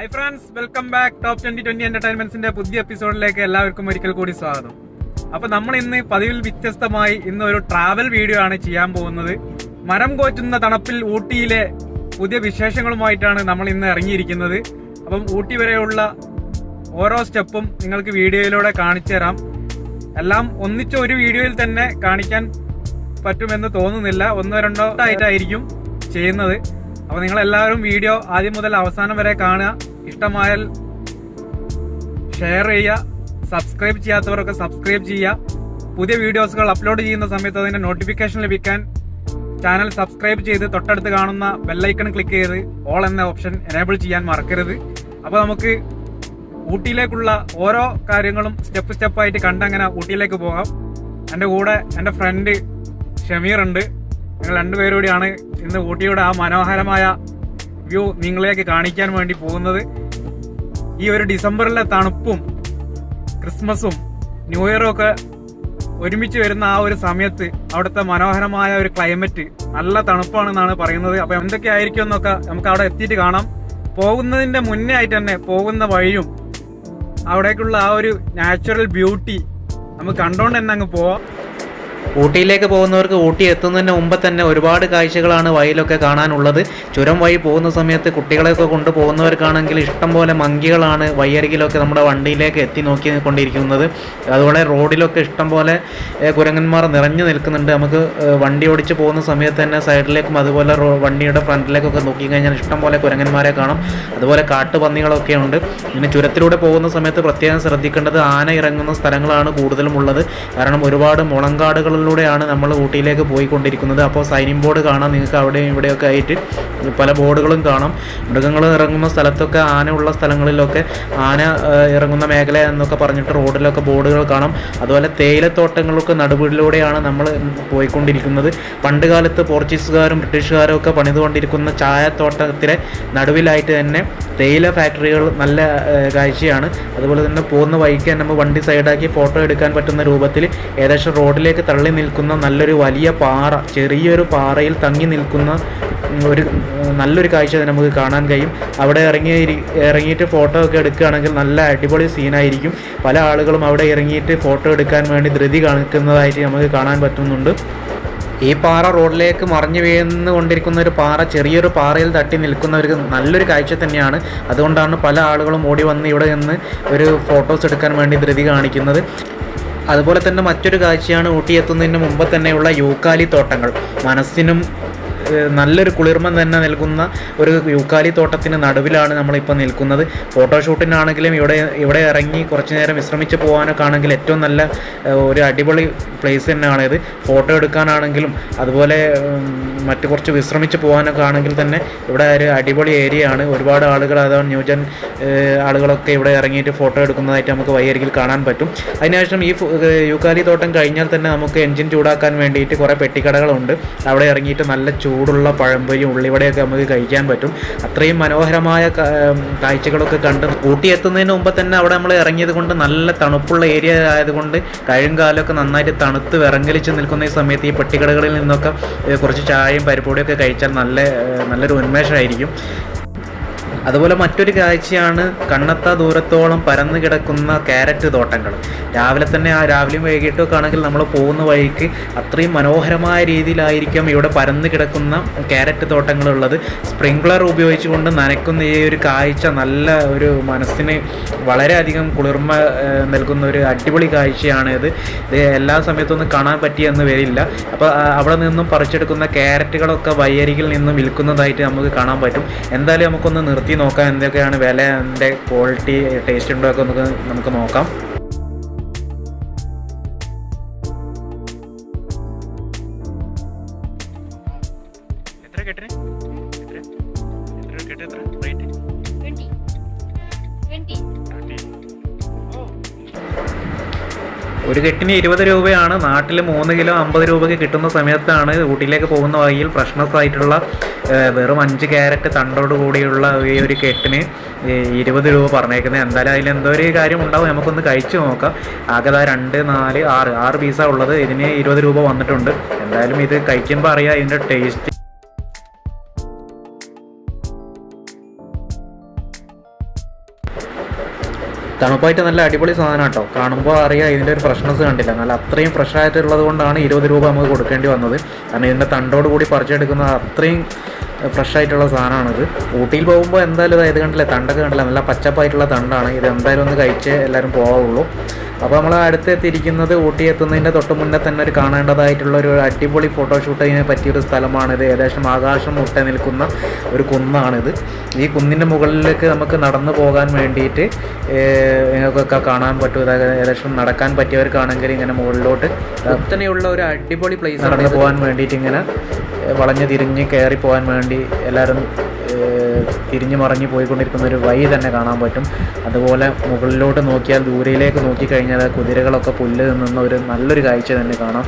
Hi friends welcome back top twenty twenty എന്റർടൈൻമെന്റ്സിന്റെ പുതിയ എപ്പിസോഡിലേക്ക് എല്ലാവർക്കും ഒരിക്കൽ കൂടി സ്വാഗതം. അപ്പൊ നമ്മൾ ഇന്ന് പതിവിൽ വ്യത്യസ്തമായി ഇന്ന് ഒരു ട്രാവൽ വീഡിയോ ആണ് ചെയ്യാൻ പോകുന്നത്. മരം കോറ്റുന്ന തണുപ്പിൽ ഊട്ടിയിലെ പുതിയ വിശേഷങ്ങളുമായിട്ടാണ് നമ്മൾ ഇന്ന് ഇറങ്ങിയിരിക്കുന്നത്. അപ്പം ഊട്ടി വരെയുള്ള ഓരോ സ്റ്റെപ്പും നിങ്ങൾക്ക് വീഡിയോയിലൂടെ കാണിച്ചു തരാം. എല്ലാം ഒന്നിച്ച ഒരു വീഡിയോയിൽ തന്നെ കാണിക്കാൻ പറ്റുമെന്ന് തോന്നുന്നില്ല. ഒന്നോ രണ്ടോ ആയിട്ടായിരിക്കും ചെയ്യുന്നത്. അപ്പൊ നിങ്ങൾ എല്ലാവരും വീഡിയോ ആദ്യം മുതൽ അവസാനം വരെ കാണുക. ഇഷ്ടമായാൽ ഷെയർ ചെയ്യുക സബ്സ്ക്രൈബ് ചെയ്യാത്തവരൊക്കെ സബ്സ്ക്രൈബ് ചെയ്യുക. പുതിയ വീഡിയോസുകൾ അപ്ലോഡ് ചെയ്യുന്ന സമയത്ത് അതിന്റെ നോട്ടിഫിക്കേഷൻ ലഭിക്കാൻ ചാനൽ സബ്സ്ക്രൈബ് ചെയ്ത് തൊട്ടടുത്ത് കാണുന്ന ബെല്ലൈക്കൺ ക്ലിക്ക് ചെയ്ത് ഓൾ എന്ന ഓപ്ഷൻ എനേബിൾ ചെയ്യാൻ മറക്കരുത്. അപ്പോൾ നമുക്ക് ഊട്ടിയിലേക്കുള്ള ഓരോ കാര്യങ്ങളും സ്റ്റെപ്പ് സ്റ്റെപ്പായിട്ട് കണ്ടങ്ങനെ ഊട്ടിയിലേക്ക് പോകാം. എന്റെ കൂടെ എന്റെ ഫ്രണ്ട് ഷമീർ ഉണ്ട്. ഞങ്ങൾ രണ്ടുപേരും കൂടിയാണ് ഇന്ന് ഊട്ടിയുടെ ആ മനോഹരമായ വ്യൂ നിങ്ങളിലേക്ക് കാണിക്കാൻ വേണ്ടി പോകുന്നത് ഈ ഒരു ഡിസംബറിലെ തണുപ്പും ക്രിസ്മസും ന്യൂ ഇയറും ഒക്കെ ഒരുമിച്ച് വരുന്ന ആ ഒരു സമയത്ത് അവിടുത്തെ മനോഹരമായ ഒരു ക്ലൈമറ്റ് നല്ല തണുപ്പാണെന്നാണ് പറയുന്നത്. അപ്പൊ എന്തൊക്കെയായിരിക്കും എന്നൊക്കെ നമുക്ക് അവിടെ എത്തിയിട്ട് കാണാം. പോകുന്നതിന്റെ മുന്നേ ആയിട്ട് തന്നെ പോകുന്ന വഴിയും അവിടേക്കുള്ള ആ ഒരു നാച്ചുറൽ ബ്യൂട്ടി നമുക്ക് കണ്ടോണ്ട് തന്നെ അങ്ങ് പോവാം. ഊട്ടിയിലേക്ക് പോകുന്നവർക്ക് ഊട്ടി എത്തുന്നതിന് മുമ്പ് തന്നെ ഒരുപാട് കാഴ്ചകളാണ് വഴിയിലൊക്കെ കാണാനുള്ളത്. ചുരം വഴി പോകുന്ന സമയത്ത് കുട്ടികളെയൊക്കെ കൊണ്ടുപോകുന്നവർക്കാണെങ്കിൽ ഇഷ്ടം പോലെ മങ്കികളാണ് വഴിയരികിലൊക്കെ നമ്മുടെ വണ്ടിയിലേക്ക് എത്തി നോക്കി കൊണ്ടിരിക്കുന്നത് അതുപോലെ റോഡിലൊക്കെ ഇഷ്ടം പോലെ കുരങ്ങന്മാർ നിറഞ്ഞു നിൽക്കുന്നുണ്ട്. നമുക്ക് വണ്ടി ഓടിച്ച് പോകുന്ന സമയത്ത് തന്നെ സൈഡിലേക്കും അതുപോലെ വണ്ടിയുടെ ഫ്രണ്ടിലേക്കൊക്കെ നോക്കി കഴിഞ്ഞാൽ ഇഷ്ടം പോലെ കുരങ്ങന്മാരെ കാണാം. അതുപോലെ കാട്ടുപന്നികളൊക്കെ ഉണ്ട്. പിന്നെ ചുരത്തിലൂടെ പോകുന്ന സമയത്ത് പ്രത്യേകം ശ്രദ്ധിക്കേണ്ടത് ആന ഇറങ്ങുന്ന സ്ഥലങ്ങളാണ് കൂടുതലും ഉള്ളത്. കാരണം ഒരുപാട് മുളങ്കാടുകളിലൂടെയാണ് നമ്മൾ ഊട്ടിയിലേക്ക് പോയിക്കൊണ്ടിരിക്കുന്നത്. അപ്പോൾ സൈനിങ് ബോർഡ് കാണാം. നിങ്ങൾക്ക് അവിടെയും ഇവിടെയൊക്കെ ആയിട്ട് പല ബോർഡുകളും കാണാം. മൃഗങ്ങൾ ഇറങ്ങുന്ന സ്ഥലത്തൊക്കെ ആന ഉള്ള സ്ഥലങ്ങളിലൊക്കെ ആന ഇറങ്ങുന്ന മേഖല എന്നൊക്കെ പറഞ്ഞിട്ട് റോഡിലൊക്കെ ബോർഡുകൾ കാണാം. അതുപോലെ തേയിലത്തോട്ടങ്ങളൊക്കെ നടുവിലൂടെയാണ് നമ്മൾ പോയിക്കൊണ്ടിരിക്കുന്നത്. പണ്ട് കാലത്ത് പോർച്ചുഗീസുകാരും ബ്രിട്ടീഷുകാരും ഒക്കെ പണിതുകൊണ്ടിരിക്കുന്ന ചായത്തോട്ടത്തിലെ നടുവിലായിട്ട് തന്നെ തേയില ഫാക്ടറികൾ നല്ല കാഴ്ചയാണ്. അതുപോലെ തന്നെ പോകുന്ന വഴിക്ക് നമ്മൾ വണ്ടി സൈഡാക്കി ഫോട്ടോ എടുക്കാൻ പറ്റുന്ന രൂപത്തിൽ ഏകദേശം റോഡിലേക്ക് തള്ളി നിൽക്കുന്ന നല്ലൊരു വലിയ പാറ ചെറിയൊരു പാറയിൽ തങ്ങി നിൽക്കുന്ന ഒരു നല്ലൊരു കാഴ്ച നമുക്ക് കാണാൻ കഴിയും. അവിടെ ഇറങ്ങി ഇറങ്ങിയിട്ട് ഫോട്ടോ ഒക്കെ എടുക്കുകയാണെങ്കിൽ നല്ല അടിപൊളി സീനായിരിക്കും പല ആളുകളും അവിടെ ഇറങ്ങിയിട്ട് ഫോട്ടോ എടുക്കാൻ വേണ്ടി ധൃതി കാണിക്കുന്നതായിട്ട് നമുക്ക് കാണാൻ പറ്റുന്നുണ്ട്. ഈ പാറ റോഡിലേക്ക് മറിഞ്ഞു വീഴുന്നുകൊണ്ടിരിക്കുന്ന ഒരു പാറ ചെറിയൊരു പാറയിൽ തട്ടി നിൽക്കുന്ന ഒരു നല്ലൊരു കാഴ്ച തന്നെയാണ്. അതുകൊണ്ടാണ് പല ആളുകളും ഓടി വന്ന് ഇവിടെ നിന്ന് ഒരു ഫോട്ടോസ് എടുക്കാൻ വേണ്ടി ധൃതി കാണിക്കുന്നത്. അതുപോലെ തന്നെ മറ്റൊരു കാഴ്ചയാണ് ഊട്ടി എത്തുന്നതിന് മുമ്പ് തന്നെയുള്ള യൂക്കാലി തോട്ടങ്ങൾ. മനസ്സിനും നല്ലൊരു കുളിർമ തന്നെ നൽകുന്ന ഒരു യൂക്കാലി തോട്ടത്തിന് നടുവിലാണ് നമ്മളിപ്പോൾ നിൽക്കുന്നത്. ഫോട്ടോഷൂട്ടിനാണെങ്കിലും ഇവിടെ ഇവിടെ ഇറങ്ങി കുറച്ച് നേരം വിശ്രമിച്ച് പോകാനൊക്കെ ആണെങ്കിൽ ഏറ്റവും നല്ല ഒരു അടിപൊളി പ്ലേസ് തന്നെയാണ് ഇത് ഫോട്ടോ എടുക്കാനാണെങ്കിലും അതുപോലെ മറ്റു കുറച്ച് വിശ്രമിച്ച് പോകാനൊക്കെ ആണെങ്കിൽ തന്നെ ഇവിടെ ഒരു അടിപൊളി ഏരിയ ആണ്. ഒരുപാട് ആളുകൾ അതാണ് ന്യൂജൻ ആളുകളൊക്കെ ഇവിടെ ഇറങ്ങിയിട്ട് ഫോട്ടോ എടുക്കുന്നതായിട്ട് നമുക്ക് വഴിയരികിൽ കാണാൻ പറ്റും. അതിനുശേഷം ഈ യുക്കാലി തോട്ടം കഴിഞ്ഞാൽ തന്നെ നമുക്ക് എൻജിൻ ചൂടാക്കാൻ വേണ്ടിയിട്ട് കുറേ പെട്ടിക്കടകളുണ്ട്. അവിടെ ഇറങ്ങിയിട്ട് നല്ല ചൂടുള്ള പഴംപൊരിയും ഉള്ളിവടയൊക്കെ നമുക്ക് കഴിക്കാൻ പറ്റും. അത്രയും മനോഹരമായ കാഴ്ചകളൊക്കെ കണ്ട് ഊട്ടി എത്തുന്നതിന് മുമ്പ് തന്നെ അവിടെ നമ്മൾ ഇറങ്ങിയത് കൊണ്ട് നല്ല തണുപ്പുള്ള ഏരിയ ആയതുകൊണ്ട് കഴുങ്കാലമൊക്കെ നന്നായിട്ട് തണുത്ത് വിറങ്ങലിച്ച് നിൽക്കുന്ന ഈ സമയത്ത് ഈ പെട്ടിക്കടകളിൽ നിന്നൊക്കെ കുറച്ച് ചായയും പരിപ്പൊടിയൊക്കെ കഴിച്ചാൽ നല്ല നല്ലൊരു ഉന്മേഷമായിരിക്കും. അതുപോലെ മറ്റൊരു കാഴ്ചയാണ് കണ്ണത്ത ദൂരത്തോളം പരന്നു കിടക്കുന്ന ക്യാരറ്റ് തോട്ടങ്ങൾ. രാവിലെ തന്നെ ആ രാവിലെയും വൈകിട്ടൊക്കെ ആണെങ്കിൽ നമ്മൾ പോകുന്ന വഴിക്ക് അത്രയും മനോഹരമായ രീതിയിലായിരിക്കും ഇവിടെ പരന്നു കിടക്കുന്ന ക്യാരറ്റ് തോട്ടങ്ങളുള്ളത്. സ്പ്രിംഗ്ലർ ഉപയോഗിച്ചുകൊണ്ട് നനയ്ക്കുന്ന ഈ ഒരു കാഴ്ച നല്ല ഒരു മനസ്സിന് വളരെയധികം കുളിർമ നൽകുന്ന ഒരു അടിപൊളി കാഴ്ചയാണ് ഇത്. ഇത് എല്ലാ സമയത്തൊന്നും കാണാൻ പറ്റിയെന്ന് വരില്ല. അപ്പോൾ അവിടെ നിന്നും പറിച്ചെടുക്കുന്ന ക്യാരറ്റുകളൊക്കെ വയ്യരികിൽ നിന്നും വിൽക്കുന്നതായിട്ട് നമുക്ക് കാണാൻ പറ്റും. എന്തായാലും നമുക്കൊന്ന് നിർത്തി നോക്കാം എന്തൊക്കെയാണ് വില എന്റെ ക്വാളിറ്റി ടേസ്റ്റ് ഉണ്ടോ ഒക്കെ നമുക്ക് നമുക്ക് നോക്കാം. എത്ര കെട്ടിന്? എത്ര? എത്ര എത്ര? റേറ്റ്? ഒരു കെട്ടിന് ഇരുപത് രൂപയാണ്. നാട്ടിൽ മൂന്ന് കിലോ അമ്പത് രൂപയ്ക്ക് കിട്ടുന്ന സമയത്താണ് ഊട്ടിയിലേക്ക് പോകുന്ന വഴിയിൽ ഫ്രഷ്നസ് ആയിട്ടുള്ള വെറും അഞ്ച് ക്യാരറ്റ് തണ്ടോട് കൂടിയുള്ള ഈ ഒരു കെട്ടിന് ഇരുപത് രൂപ പറഞ്ഞേക്കുന്നത്. എന്തായാലും അതിൽ എന്തോ ഒരു കാര്യം ഉണ്ടാവും. നമുക്കൊന്ന് കഴിച്ചു നോക്കാം. ആകെ രണ്ട് നാല് ആറ് ആറ് പീസാണ് ഉള്ളത്. ഇതിന് ഇരുപത് രൂപ വന്നിട്ടുണ്ട്. എന്തായാലും ഇത് കഴിക്കുമ്പോൾ അറിയാം. ഇതിന്റെ ടേസ്റ്റ് തണുപ്പായിട്ട് നല്ല അടിപൊളി സാധനം കേട്ടോ. കാണുമ്പോൾ അറിയാം ഇതിന്റെ ഒരു ഫ്രഷ്നെസ് കണ്ടില്ല. നല്ല അത്രയും ഫ്രഷ് ആയിട്ടുള്ളത് കൊണ്ടാണ് ഇരുപത് രൂപ നമുക്ക് കൊടുക്കേണ്ടി വന്നത്. കാരണം ഇതിന്റെ തണ്ടോട് കൂടി പറിച്ചെടുക്കുന്ന അത്രയും ഫ്രഷ് ആയിട്ടുള്ള സാധനമാണിത്. ഊട്ടിയിൽ പോകുമ്പോൾ എന്തായാലും ഇത് കണ്ടില്ലേ? തണ്ടൊക്കെ കണ്ടില്ല? നല്ല പച്ചപ്പായിട്ടുള്ള തണ്ടാണ്. ഇത് എന്തായാലും ഒന്ന് കഴിച്ച് എല്ലാവരും പോവുള്ളൂ അപ്പോൾ നമ്മൾ അടുത്തെത്തിയിരിക്കുന്നത് ഊട്ടി എത്തുന്നതിന്റെ തൊട്ട് മുന്നേ തന്നെ ഒരു കാണേണ്ടതായിട്ടുള്ള ഒരു അടിപൊളി ഫോട്ടോഷൂട്ടിങ്ങിനെ പറ്റിയൊരു സ്ഥലമാണിത്. ഏകദേശം ആകാശം മുട്ട നിൽക്കുന്ന ഒരു കുന്നാണിത്. ഈ കുന്നിന്റെ മുകളിലേക്ക് നമുക്ക് നടന്നു പോകാൻ വേണ്ടിയിട്ട് നിങ്ങൾക്കൊക്കെ കാണാൻ പറ്റും. ഏകദേശം നടക്കാൻ പറ്റിയവർക്കാണെങ്കിൽ ഇങ്ങനെ മുകളിലോട്ട് കുത്തനെയുള്ള ഒരു അടിപൊളി പ്ലേസ് നടന്നു പോകാൻ വേണ്ടിയിട്ട് ഇങ്ങനെ വളഞ്ഞു തിരിഞ്ഞ് കയറി പോകാൻ വേണ്ടി എല്ലാവരും തിരിഞ്ഞു മറിഞ്ഞു പോയിക്കൊണ്ടിരിക്കുന്ന ഒരു വഴി തന്നെ കാണാൻ പറ്റും. അതുപോലെ മുകളിലോട്ട് നോക്കിയാൽ ദൂരയിലേക്ക് നോക്കിക്കഴിഞ്ഞാൽ കുതിരകളൊക്കെ പുല്ല് നിന്ന ഒരു നല്ലൊരു കാഴ്ച തന്നെ കാണാം.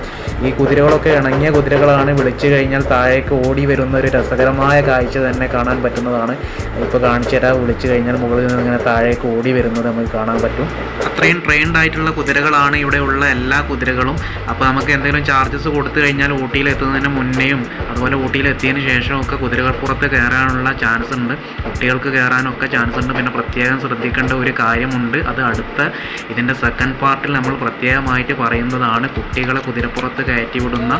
ഈ കുതിരകളൊക്കെ ഇണങ്ങിയ കുതിരകളാണ് വിളിച്ചു കഴിഞ്ഞാൽ താഴേക്ക് ഓടി വരുന്ന ഒരു രസകരമായ കാഴ്ച തന്നെ കാണാൻ പറ്റുന്നതാണ്. ഇപ്പോൾ കാണിച്ചു തരാം. വിളിച്ചു കഴിഞ്ഞാൽ മുകളിൽ നിന്ന് ഇങ്ങനെ താഴേക്ക് ഓടി വരുന്നത് നമുക്ക് കാണാൻ പറ്റും. അത്രയും ട്രെയിൻഡ് ആയിട്ടുള്ള കുതിരകളാണ് ഇവിടെയുള്ള എല്ലാ കുതിരകളും. അപ്പോൾ നമുക്ക് എന്തെങ്കിലും ചാർജസ് കൊടുത്തു കഴിഞ്ഞാൽ ഊട്ടിയിൽ എത്തുന്നതിന് മുന്നേയും അതുപോലെ ഊട്ടിയിൽ എത്തിയതിന് ശേഷവും ഒക്കെ കുതിരകൾപ്പുറത്ത് കയറാനുള്ള ചാൻസ് ഉണ്ട്. കുട്ടികൾക്ക് കയറാനൊക്കെ ചാൻസ് ഉണ്ട്. പിന്നെ പ്രത്യേകം ശ്രദ്ധിക്കേണ്ട ഒരു കാര്യമുണ്ട്. അത് അടുത്ത ഇതിന്റെ സെക്കൻഡ് പാർട്ടിൽ നമ്മൾ പ്രത്യേകമായിട്ട് പറയുന്നതാണ് കുട്ടികളെ കുതിരപ്പുറത്ത് കയറ്റിവിടുന്ന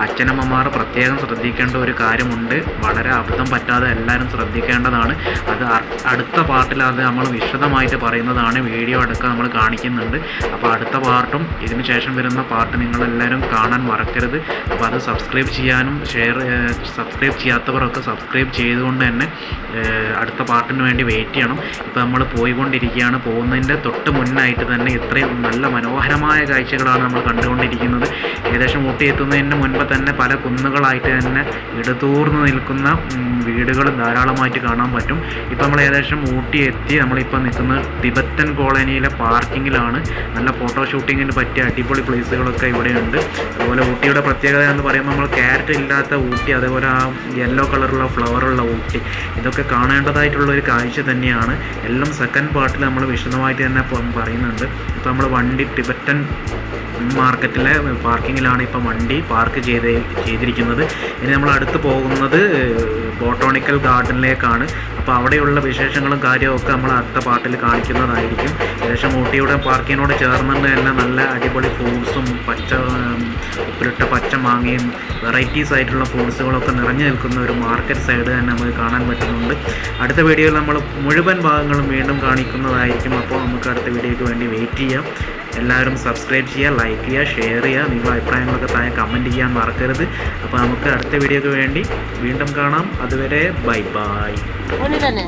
അച്ഛനമ്മമാർ പ്രത്യേകം ശ്രദ്ധിക്കേണ്ട ഒരു കാര്യമുണ്ട്. വളരെ അബദ്ധം പറ്റാതെ എല്ലാവരും ശ്രദ്ധിക്കേണ്ടതാണ്. അത് അടുത്ത പാർട്ടിൽ അത് നമ്മൾ വിശദമായിട്ട് പറയുന്നതാണ്. വീഡിയോ അടക്കം നമ്മൾ കാണിക്കുന്നുണ്ട്. അപ്പോൾ അടുത്ത പാർട്ടും ഇതിന് ശേഷം വരുന്ന പാർട്ട് നിങ്ങളെല്ലാവരും കാണാൻ മറക്കരുത്. അപ്പോൾ അത് സബ്സ്ക്രൈബ് ചെയ്യാനും ഷെയർ സബ്സ്ക്രൈബ് ചെയ്യാത്തവരൊക്കെ സബ്സ്ക്രൈബ് ചെയ്തുകൊണ്ട് തന്നെ അടുത്ത പാർട്ടിന് വേണ്ടി വെയിറ്റ് ചെയ്യണം. ഇപ്പോൾ നമ്മൾ പോയിക്കൊണ്ടിരിക്കുകയാണ്. പോകുന്നതിന്റെ തൊട്ട് മുന്നായിട്ട് തന്നെ ഇത്രയും നല്ല മനോഹരമായ കാഴ്ചകളാണ് നമ്മൾ കണ്ടുകൊണ്ടിരിക്കുന്നത്. ഏകദേശം ഊട്ടി എത്തുന്നതിന് മുൻപ് തന്നെ പല കുന്നുകളായിട്ട് തന്നെ ഇടതൂർന്ന് നിൽക്കുന്ന വീടുകൾ ധാരാളമായിട്ട് കാണാൻ പറ്റും. ഇപ്പോൾ നമ്മൾ ഏകദേശം ഊട്ടി എത്തി. നമ്മളിപ്പോൾ നിൽക്കുന്നത് തിബത്തൻ കോളനിയിലെ പാർക്കിങ്ങിലാണ്. നല്ല ഫോട്ടോ ഷൂട്ടിങ്ങിന് പറ്റിയ അടിപൊളി പ്ലേസുകളൊക്കെ ഇവിടെയുണ്ട്. അതുപോലെ ഊട്ടിയുടെ പ്രത്യേകത എന്ന് പറയുമ്പോൾ നമ്മൾ ക്യാരറ്റ് ഇല്ലാത്ത ഊട്ടി അതേപോലെ ആ യെല്ലോ കളറുള്ള ഫ്ലവറുള്ള ഊട്ടി ഇതൊക്കെ കാണേണ്ടതായിട്ടുള്ള ഒരു കാഴ്ച തന്നെയാണ്. എല്ലാം സെക്കൻഡ് പാർട്ടിൽ നമ്മൾ വിശദമായിട്ട് തന്നെ പറയുന്നുണ്ട്. ഇപ്പോൾ നമ്മൾ വണ്ടി ടിബറ്റൻ മാർക്കറ്റിലെ പാർക്കിങ്ങിലാണ് ഇപ്പോൾ വണ്ടി പാർക്ക് ചെയ്ത് ചെയ്തിരിക്കുന്നത്. ഇനി നമ്മൾ അടുത്ത് പോകുന്നത് ബോട്ടോണിക്കൽ ഗാർഡനിലേക്കാണ്. അപ്പോൾ അവിടെയുള്ള വിശേഷങ്ങളും കാര്യമൊക്കെ നമ്മൾ അടുത്ത പാട്ടിൽ കാണിക്കുന്നതായിരിക്കും. ഏകദേശം ഊട്ടിയുടെ പാർക്കിനോട് ചേർന്നുകൊണ്ട് തന്നെ നല്ല അടിപൊളി ഫ്രൂട്ട്സും പച്ച ഉപ്പിലിട്ട പച്ച മാങ്ങയും വെറൈറ്റീസ് ആയിട്ടുള്ള ഫ്രൂട്ട്സുകളൊക്കെ നിറഞ്ഞു നിൽക്കുന്ന ഒരു മാർക്കറ്റ് സൈഡ് തന്നെ നമുക്ക് കാണാൻ പറ്റുന്നുണ്ട്. അടുത്ത വീഡിയോയിൽ നമ്മൾ മുഴുവൻ ഭാഗങ്ങളും വീണ്ടും കാണിക്കുന്നതായിരിക്കും. അപ്പോൾ നമുക്ക് അടുത്ത വീഡിയോയ്ക്ക് വേണ്ടി വെയിറ്റ് ചെയ്യാം. എല്ലാവരും സബ്സ്ക്രൈബ് ചെയ്യുക ലൈക്ക് ചെയ്യുക ഷെയർ ചെയ്യുക. നിങ്ങളുടെ അഭിപ്രായങ്ങളൊക്കെ താഴെ കമന്റ് ചെയ്യാൻ മറക്കരുത്. അപ്പോൾ നമുക്ക് അടുത്ത വീഡിയോക്ക് വേണ്ടി വീണ്ടും കാണാം. അതുവരെ ബൈ ബൈ. തന്നെ